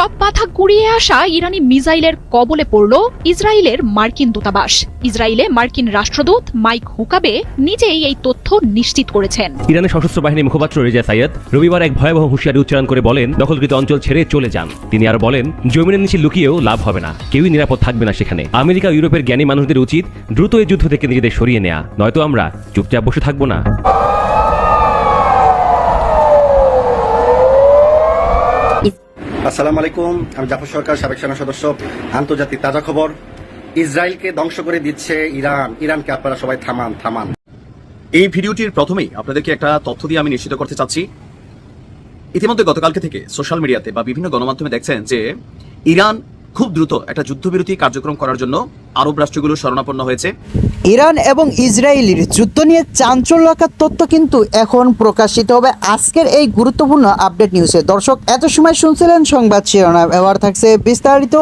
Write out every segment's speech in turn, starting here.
সব বাধা গুড়িয়ে আসা ইরানি মিসাইলের কবলে পড়ল ইসরায়েলের মার্কিন দূতাবাস। ইসরায়েলে মার্কিন রাষ্ট্রদূত মাইক হুকাবে নিজেই এই তথ্য নিশ্চিত করেছেন। ইরানের সশস্ত্র বাহিনীর মুখপাত্র রেজা সাইয়দ রবিবার এক ভয়াবহ হুঁশিয়ারি উচ্চারণ করে বলেন, দখলকৃত অঞ্চল ছেড়ে চলে যান। তিনি আর বলেন, জমিনের নিচে লুকিয়েও লাভ হবে না। কেউই নিরাপদ থাকবে না সেখানে। আমেরিকা ইউরোপের জ্ঞানী মানুষদের উচিত দ্রুত এই যুদ্ধ থেকে নিজেদের সরিয়ে নেওয়া নয়তো আমরা চুপচাপ বসে থাকব না। আসসালামু আলাইকুম, আমি জাফর সরকার, সাবেক সেনা সদস্য, আন্তর্জাতিক তাজা খবর। ইসরায়েলকে ধ্বংস করে দিচ্ছে ইরান। ইরানকে আপনারা সবাই থামান থামান। এই ভিডিওটির প্রথমেই আপনাদেরকে একটা তথ্য দিয়ে আমি নিশ্চিত করতে চাচ্ছি। ইতিমধ্যে গতকালকে থেকে সোশ্যাল মিডিয়াতে বা বিভিন্ন গণমাধ্যমে দেখছেন যে ইরান খুব দ্রুত একটা যুদ্ধবিরতি কার্যক্রম করার জন্য আরব রাষ্ট্রগুলো শরণাপন্ন হয়েছে। ইরান এবং ইসরায়েলের যুদ্ধ নিয়ে চাঞ্চল্যকর তথ্য কিন্তু এখন প্রকাশিত হবে। আজকের এই গুরুত্বপূর্ণ আপডেট নিউজে। দর্শক, এত সময় শুনছিলেন সংবাদ শিরোনাম। এবার থাকছে বিস্তারিত।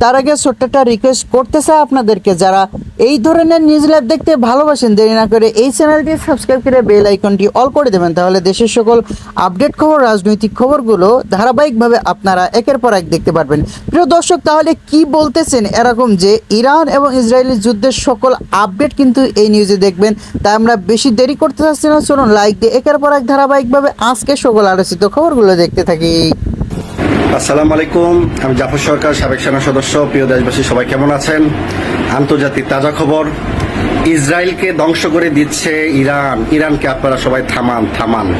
তার আগে ছোট্ট একটা রিকোয়েস্ট করতে চাই আপনাদেরকে। যারা এই ধরনের নিউজ লাইভ দেখতে ভালোবাসেন, দেরি না করে এই চ্যানেলটি সাবস্ক্রাইব করে বেল আইকনটি অল করে দেবেন। তাহলে দেশের সকল আপডেট খবর, রাজনৈতিক খবরগুলো ধারাবাহিকভাবে আপনারা একের পর এক দেখতে পারবেন। প্রিয় দর্শক, তাহলে কি বলতেছেন এরকম যে ইরান এবং ইসরায়েলের যুদ্ধের সকল আপডেট কিন্তু এই নিউজে দেখবেন। তাই আমরা বেশি দেরি করতে চাচ্ছি না। চলুন লাইক দিয়ে একের পর এক ধারাবাহিকভাবে আজকে সকল আলোচিত খবরগুলো দেখতে থাকি। আসসালামু আলাইকুম। আমি জাফর সরকার, সাবেক সেনা সদস্য। প্রিয় দেশবাসী, সবাই কেমন আছেন? আন্তর্জাতিক তাজা খবর। ইসরায়েলকে ধ্বংস করে দিচ্ছে ইরান। ইরানকে আপনারা সবাই থামান থামান।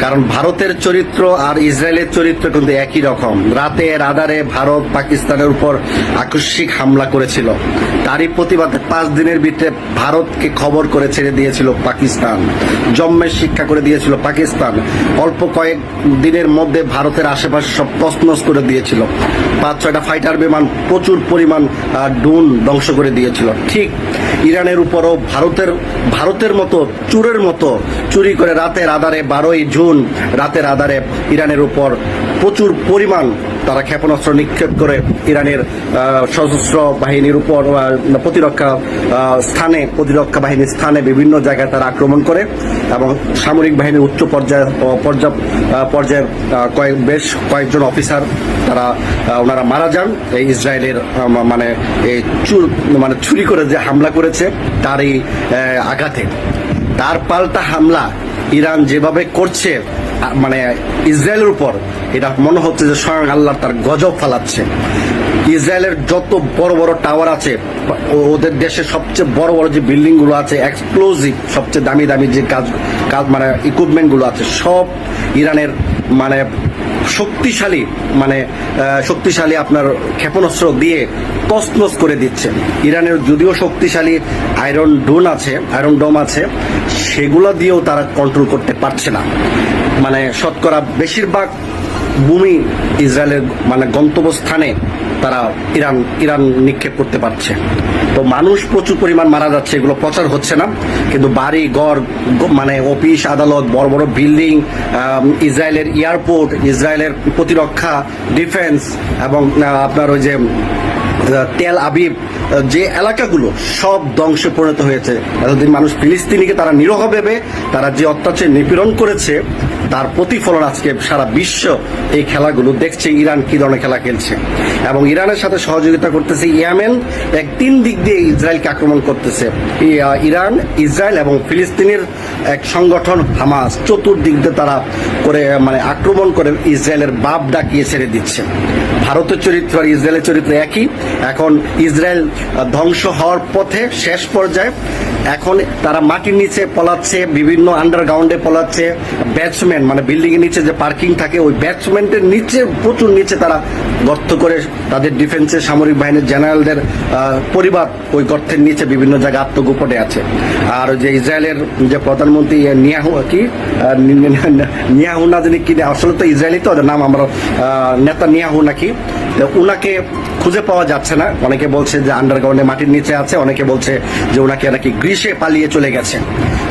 কারণ ভারতের চরিত্র আর ইসরায়েলের চরিত্র কিন্তু একই রকম। রাতে রাদারে ভারত পাকিস্তানের উপর আকস্মিক হামলা করেছিল। তারই প্রতিবাদে পাঁচ দিনের ভিতরে ভারতকে খবর করে ছেড়ে দিয়েছিল পাকিস্তান। জন্মের শিক্ষা করে দিয়েছিল পাকিস্তান। অল্প কয়েক দিনের মধ্যে ভারতের আশেপাশে সব তছনছ করে দিয়েছিল। পাঁচ, ছয়টা ফাইটার বিমান প্রচুর পরিমাণ ড্রোন ধ্বংস করে দিয়েছিল। ঠিক ইরানের উপরও ভারতের ভারতের মতো চুরের মতো চুরি করে রাতের আধারে বারোই জুন, রাতের আধারে ইরানের উপর প্রচুর পরিমাণ তারা ক্ষেপণাস্ত্র নিক্ষেপ করে ইরানের সশস্ত্র বাহিনীর উপর প্রতিরক্ষা স্থানে, প্রতিরক্ষা বাহিনীর স্থানে বিভিন্ন জায়গায় তারা আক্রমণ করে এবং সামরিক বাহিনীর উচ্চ পর্যায়ে পর্যায় পর্যায়ের কয়েক, বেশ কয়েকজন অফিসার তারা ওনারা মারা যান। এই ইসরায়েলের মানে এই চুর মানে চুরি করে যে হামলা করেছে তার এই আঘাতে। তার পাল্টা হামলা ইরান যেভাবে করছে মানে ইসরায়েলের উপর এটা মনে হচ্ছে যে স্বয়ং আল্লাহ তার গজব ফালাচ্ছে। ইসরায়েলের যত বড় বড় টাওয়ার আছে ওদের দেশের সবচেয়ে বড় বড় যে বিল্ডিংগুলো আছে এক্সপ্লোজিভ সবচেয়ে দামি দামি যে কাজ কাজ মানে ইকুইপমেন্টগুলো আছে, সব ইরানের মানে শক্তিশালী মানে শক্তিশালী আপনার ক্ষেপণাস্ত্র দিয়ে তছনছ করে দিচ্ছে। ইরানের যদিও শক্তিশালী আয়রন ডোন আছে আয়রন ডোম আছে, সেগুলো দিয়েও তারা কন্ট্রোল করতে পারছে না। মানে শতকরা বেশিরভাগ ভূমি ইসরায়েলের মানে গন্তব্যস্থানে তারা ইরান ইরান নিক্ষেপ করতে পারছে। তো মানুষ প্রচুর পরিমাণ মারা যাচ্ছে, এগুলো প্রচার হচ্ছে না। কিন্তু বাড়ি, ঘর মানে অফিস, আদালত, বড় বড় বিল্ডিং ইসরায়েলের এয়ারপোর্ট, ইসরায়েলের প্রতিরক্ষা, ডিফেন্স এবং আপনার ওই যে তেল আবিব যে এলাকাগুলো সব ধ্বংসে পরিণত হয়েছে। এতদিন মানুষ ফিলিস্তিনিকে তারা নিরহ ভেবে, তারা যে অত্যাচার নিপীড়ন করেছে, তার প্রতিফলন আজকে সারা বিশ্ব এই খেলাগুলো দেখছে, ইরান কি ধরনের খেলা খেলছে। এবং ইরানের সাথে সহযোগিতা করতেছে ইয়ামেন, এক তিন দিক দিয়ে ইসরায়েলকে আক্রমণ করতেছে। ইরান, ইসরায়েল এবং ফিলিস্তিনের এক সংগঠন হামাস, চতুর্দিক দিয়ে তারা করে মানে আক্রমণ করে ইসরায়েলের বাপ ডাকিয়ে ছেড়ে দিচ্ছে। ভারতের চরিত্র আর ইসরায়েলের চরিত্র একই। এখন ইসরায়েল ধ্বংস হওয়ার পথে শেষ পর্যায়ে এখন তারা মাটির নিচে পলাচ্ছে, বিভিন্ন আন্ডারগ্রাউন্ডে পলাচ্ছে। ব্যাটসম্যান মানে বিল্ডিং এর নিচে যে পার্কিং থাকে, ওই ব্যাটসম্যানের নিচে, প্রচুর নিচে তারা গর্ত করে তাদের ডিফেন্সের সামরিক বাহিনীর জেনারেলদের পরিবার ওই গর্তের নিচে বিভিন্ন জায়গায় আত্মগোপনে আছে। আর যে ইসরায়েলের যে প্রধানমন্ত্রী নিয়াহু কি? নি- নি- নিয়াহু না জানি কি আসলে তো ইসরায়েলি তো নাম আমরা নেতা নিয়াহু নাকি? তো উনাকে খুঁজে পাওয়া যাচ্ছে না। অনেকে বলছে যে আন্ডারগ্রাউন্ডে মাটির নিচে আছে, অনেকে বলছে যে ওনাকে নাকি গ্রীষে পালিয়ে চলে গেছে।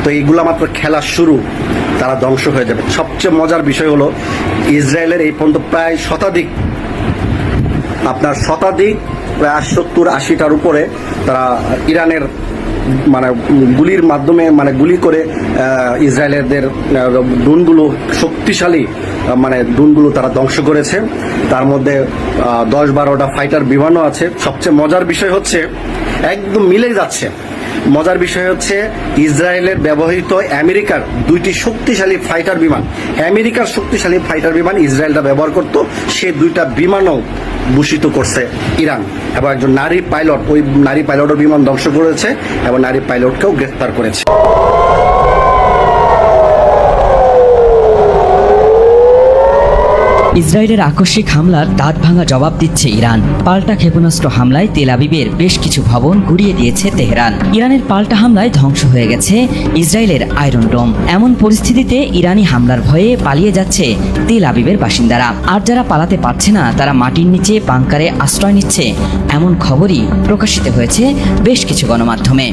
তো এইগুলো মাত্র খেলা শুরু, তারা ধ্বংস হয়ে যাবে। সবচেয়ে মজার বিষয় হলো, ইসরায়েলের এই পর্যন্ত প্রায় শতাধিক, আপনার শতাধিক, প্রায় সত্তর আশিটার উপরে তারা ইরানের মানে গুলির মাধ্যমে মানে গুলি করে ইসরায়েলের ড্রোনগুলো শক্তিশালী মানে দুনগুলো তারা ধ্বংস করেছে। তার মধ্যে দশ বারোটা ফাইটার বিমানও আছে। সবচেয়ে মজার বিষয় হচ্ছে, একদম মিলে যাচ্ছে। মজার বিষয় হচ্ছে ইসরায়েলের ব্যবহৃত আমেরিকার দুইটি শক্তিশালী ফাইটার বিমান। আমেরিকার শক্তিশালী ফাইটার বিমান ইসরায়েলটা ব্যবহার করত, সে দুইটা বিমানও ভূষিত করছে ইরান এবং একজন নারী পাইলট। ওই নারী পাইলটও বিমান ধ্বংস করেছে এবং নারী পাইলটকেও গ্রেফতার করেছে। ইসরায়েলের আকস্মিক হামলার দাঁত ভাঙা জবাব দিচ্ছে ইরান। পাল্টা ক্ষেপণাস্ত্র হামলায় তেল আবিবের বেশ কিছু ভবন গুড়িয়ে দিয়েছে তেহরান। ইরানের পাল্টা হামলায় ধ্বংস হয়ে গেছে ইসরায়েলের আয়রন ডোম। এমন পরিস্থিতিতে ইরানি হামলার ভয়ে পালিয়ে যাচ্ছে তেল আবিবের বাসিন্দারা। আর যারা পালাতে পারছে না, তারা মাটির নিচে বাংকারে আশ্রয় নিচ্ছে। এমন খবরই প্রকাশিত হয়েছে বেশ কিছু গণমাধ্যমে।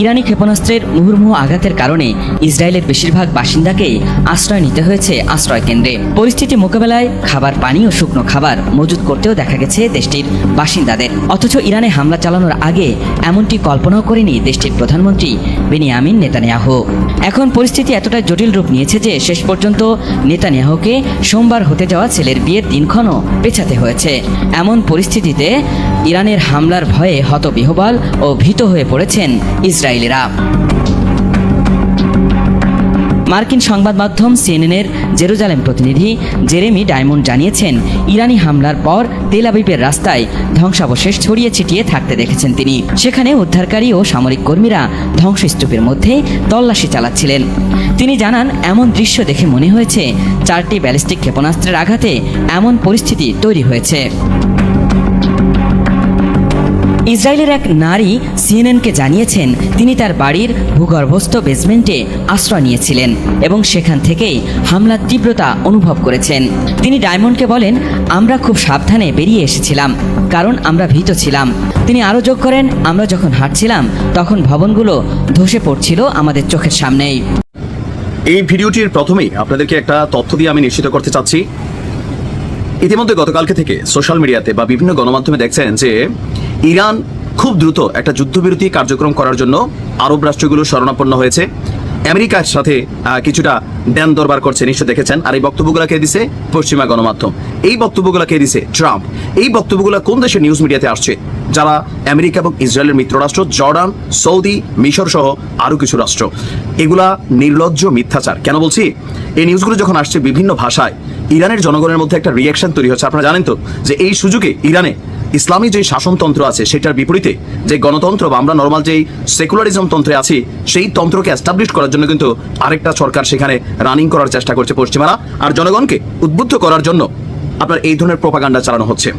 ইরানি ক্ষেপণাস্ত্রের মুহুর্মুহু আঘাতের কারণে ইসরায়েলের বেশিরভাগ বাসিন্দাকেই আশ্রয় নিতে হয়েছে আশ্রয় কেন্দ্রে। পরিস্থিতি মোকাবেলায় খাবার, পানি ও শুকনো খাবার মজুত করতেও দেখা গেছে দেশটির বাসিন্দাদের। অথচ ইরানে হামলা চালানোর আগে এমনটি কল্পনাও করেনি দেশটির প্রধানমন্ত্রী বেনিয়ামিন নেতানিয়াহু। এখন পরিস্থিতি এতটা জটিল রূপ নিয়েছে যে শেষ পর্যন্ত নেতানিয়াহুকে সোমবার হতে যাওয়া ছেলের বিয়ের দিনক্ষণও পেছাতে হয়েছে। এমন পরিস্থিতিতে ইরানের হামলার ভয়ে হতবিহবল ও ভীত হয়ে পড়েছেন ইসরায়েলিরা মার্কিন সংবাদ মাধ্যম সিএনএনের জেরুজালেম প্রতিনিধি জেরেমি ডায়মন্ড জানিয়েছেন, ইরানি হামলার পর তেল আবিবের রাস্তায় ধ্বংসাবশেষ ছড়িয়ে ছিটিয়ে থাকতে দেখেছেন তিনি। সেখানে উদ্ধারকারী ও সামরিক কর্মীরা ধ্বংসস্তূপের মধ্যে তল্লাশি চালাচ্ছিলেন। তিনি জানান, এমন দৃশ্য দেখে মনে হয়েছে, চারটি ব্যালিস্টিক ক্ষেপণাস্ত্রের আঘাতে এমন পরিস্থিতি তৈরি হয়েছে। ইসরায়েলের এক নারী সিএনএনকে জানিয়েছেন, তিনি তার বাড়ির ভূগর্ভস্থ বেসমেন্টে আশ্রয় নিয়েছিলেন এবং সেখান থেকেই হামলার তীব্রতা অনুভব করেছেন। তিনি ডায়মন্ডকে বলেন, আমরা খুব সাবধানে বেরিয়ে এসেছিলাম, কারণ আমরা ভীত ছিলাম। তিনি আরও যোগ করেন, আমরা যখন হাঁটছিলাম, তখন ভবনগুলো ধসে পড়ছিল আমাদের চোখের সামনেই। এই ভিডিওটির প্রথমেই আপনাদেরকে একটা তথ্য দিয়ে আমি নিশ্চিত করতে চাচ্ছি। ইতিমধ্যে গতকালকে থেকে সোশ্যাল মিডিয়াতে বা বিভিন্ন গণমাধ্যমে দেখছেন যে ইরান খুব দ্রুত একটা যুদ্ধবিরতি কার্যক্রম করার জন্য আরব রাষ্ট্রগুলো শরণাপন্ন হয়েছে। আমেরিকার সাথে কিছুটা দেন দরবার করছে, নিশ্চয় দেখেছেন। আর এই বক্তব্যগুলো কে দিছে? পশ্চিমা গণমাধ্যম। এই বক্তব্যগুলো কে দিছে? ট্রাম্প। এই বক্তব্যগুলো কোন দেশের নিউজ মিডিয়াতে আসছে? যারা আমেরিকা এবং ইসরায়েলের মিত্ররাষ্ট্র জর্ডান, সৌদি, মিশর সহ আরও কিছু রাষ্ট্র। এগুলা নির্লজ্জ মিথ্যাচার। কেন বলছি? এই নিউজগুলো যখন আসছে বিভিন্ন ভাষায়, ইরানের জনগণের মধ্যে একটা রিয়াকশন তৈরি হচ্ছে। আপনারা জানেন তো যে এই সুযোগে ইরানে ইসলামী যে শাসনতন্ত্র আছে, সেটার বিপরীতে যে গণতন্ত্র বা আমরা নর্মাল যেই সেকুলারিজম তন্ত্রে আছি, সেই তন্ত্রকে এস্টাবলিশ করার জন্য কিন্তু আরেকটা সরকার সেখানে রানিং করার চেষ্টা করছে পশ্চিমারা। আর জনগণকে উদ্বুদ্ধ করার জন্য আপনার এই ধরনের প্রপাগান্ডা চালানো হচ্ছে।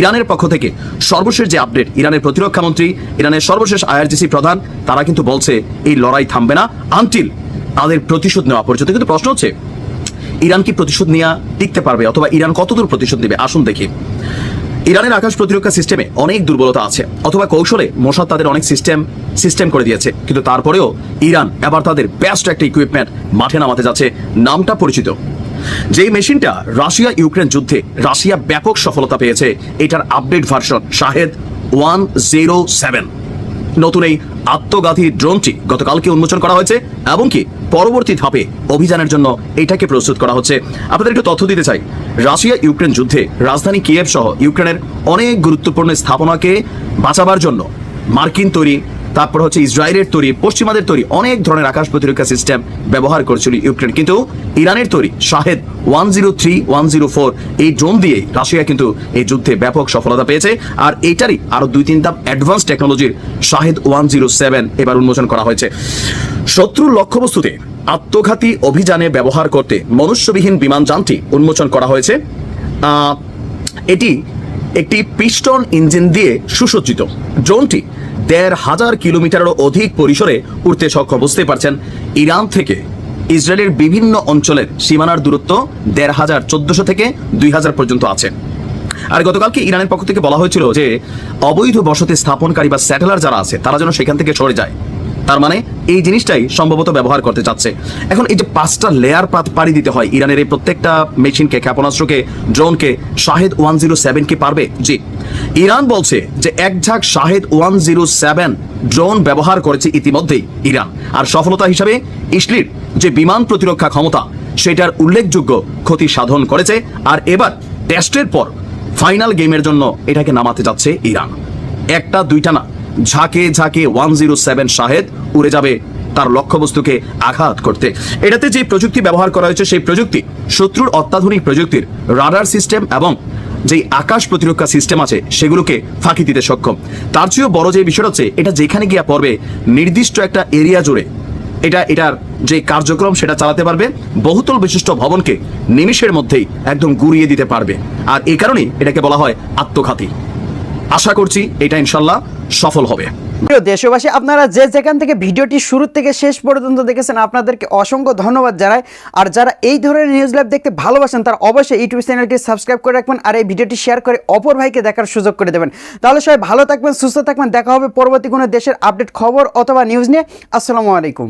ইরানের পক্ষ থেকে সর্বশেষ যে আপডেট ইরানের প্রতিরক্ষা মন্ত্রী, ইরানের সর্বশেষ আইআরজিসি প্রধান, তারা কিন্তু বলছে এই লড়াই থামবে না আনটিল তাদের প্রতিশোধ নেওয়া পর্যন্ত। কিন্তু প্রশ্ন হচ্ছে, ইরান কি প্রতিশোধ নেওয়া টিকতে পারবে? অথবা ইরান কতদূর প্রতিশোধ নেবে? আসুন দেখি। ইরানের আকাশ প্রতিরক্ষা সিস্টেমে অনেক দুর্বলতা আছে, অথবা কৌশলে মোসাদ তাদের অনেক সিস্টেম সিস্টেম করে দিয়েছে। কিন্তু তারপরেও ইরান এবার তাদের বেস্ট একটা ইকুইপমেন্ট মাঠে নামাতে যাচ্ছে, নামটা পরিচিত। যেই মেশিনটা রাশিয়া ইউক্রেন যুদ্ধে রাশিয়া ব্যাপক সফলতা পেয়েছে, এটার update version Shahed one zero seven নতুন এই আত্মঘাতী ড্রোনটি গতকালকে উন্মোচন করা হয়েছে, এবং কি পরবর্তী ধাপে অভিযানের জন্য এটাকে প্রস্তুত করা হচ্ছে। আপনাদের একটু তথ্য দিতে চাই। রাশিয়া ইউক্রেন যুদ্ধে রাজধানী কিয়েভ সহ ইউক্রেনের অনেক গুরুত্বপূর্ণ স্থাপনাকে বাঁচাবার জন্য মার্কিন তৈরি, তারপর হচ্ছে ইসরায়েলের তৈরি, পশ্চিমাদের তৈরি অনেক ধরনের আকাশ প্রতিরক্ষা সিস্টেম ব্যবহার করেছিল ইউক্রেন। কিন্তু ইরানের তৈরি Shahed one zero three, one zero four, এই ড্রোন দিয়ে রাশিয়া কিন্তু এই যুদ্ধে ব্যাপক সফলতা পেয়েছে। আর এটারই আরও দুই তিন ধাপ অ্যাডভান্স টেকনোলজির শাহেদ ওয়ান জিরো সেভেন এবার উন্মোচন করা হয়েছে। শত্রুর লক্ষ্যবস্তুতে আত্মঘাতী অভিযানে ব্যবহার করতে মনুষ্যবিহীন বিমানযানটি উন্মোচন করা হয়েছে। এটি একটি পিস্টন ইঞ্জিন দিয়ে সুসজ্জিত। ড্রোনটি দেড় হাজার কিলোমিটারেরও অধিক পরিসরে উড়তে সক্ষম বুঝতে পারছেন। ইরান থেকে ইসরায়েলের বিভিন্ন অঞ্চলের সীমানার দূরত্ব দেড় হাজার চোদ্দশো থেকে দুই হাজার পর্যন্ত আছে। আর গতকালকে ইরানের পক্ষ থেকে বলা হয়েছিল যে, অবৈধ বসতি স্থাপনকারী বা স্যাটেলার যারা আছে, তারা যেন সেখান থেকে সরে যায়। তার মানে এই জিনিসটাই সম্ভবত ব্যবহার করতে চাচ্ছে। এখন এই যে পাঁচটা লেয়ার পাত পাড়ি দিতে হয় ইরানের এই প্রত্যেকটা মেশিনকে, ক্ষেপণাস্ত্রকে, ড্রোনকে, শাহেদ ওয়ান জিরো সেভেন কি পারবে? জি। ইরান বলছে যে, এক ঝাঁক Shahed one zero seven drone ব্যবহার করেছে ইতিমধ্যেই ইরান। আর সফলতা হিসাবে ইসলির যে বিমান প্রতিরক্ষা ক্ষমতা, সেটার উল্লেখযোগ্য ক্ষতি সাধন করেছে আর এবার টেস্টের পর ফাইনাল গেমের জন্য এটাকে নামাতে যাচ্ছে ইরান। একটা, দুইটা না, ঝাঁকে ঝাঁকে ওয়ান জিরো সেভেন শাহেদ উড়ে যাবে তার লক্ষ্যবস্তুকে আঘাত করতে। এটাতে যে প্রযুক্তি ব্যবহার করা হয়েছে, সেই প্রযুক্তি, শত্রুর অত্যাধুনিক প্রযুক্তির রাডার সিস্টেম এবং যেই আকাশ প্রতিরক্ষা সিস্টেম আছে, সেগুলোকে ফাঁকি দিতে সক্ষম। তার চেয়েও বড় যে বিষয় হচ্ছে, এটা যেখানে গিয়া পড়বে, নির্দিষ্ট একটা এরিয়া জুড়ে এটা, এটার যে কার্যক্রম সেটা চালাতে পারবে, বহুতল বিশিষ্ট ভবনকে নিমিষের মধ্যেই একদম গুড়িয়ে দিতে পারবে। আর এই কারণেই এটাকে বলা হয় আত্মঘাতী। আশা করছি এটা ইনশাল্লাহ সফল হবে। প্রিয় দেশবাসী, আপনারা যে যেখান থেকে ভিডিওটি শুরু থেকে শেষ পর্যন্ত দেখেছেন, আপনাদেরকে অসংখ্য ধন্যবাদ জানাই। আর যারা এই ধরনের নিউজ লাইভ দেখতে ভালোবাসেন, তারা অবশ্যই ইউটিউব চ্যানেলটি সাবস্ক্রাইব করে রাখবেন আর এই ভিডিওটি শেয়ার করে অপর ভাইকে দেখার সুযোগ করে দেবেন। তাহলে সবাই ভালো থাকবেন, সুস্থ থাকবেন। দেখা হবে পরবর্তী কোনো দেশের আপডেট খবর অথবা নিউজ নিয়ে। আসসালামু আলাইকুম।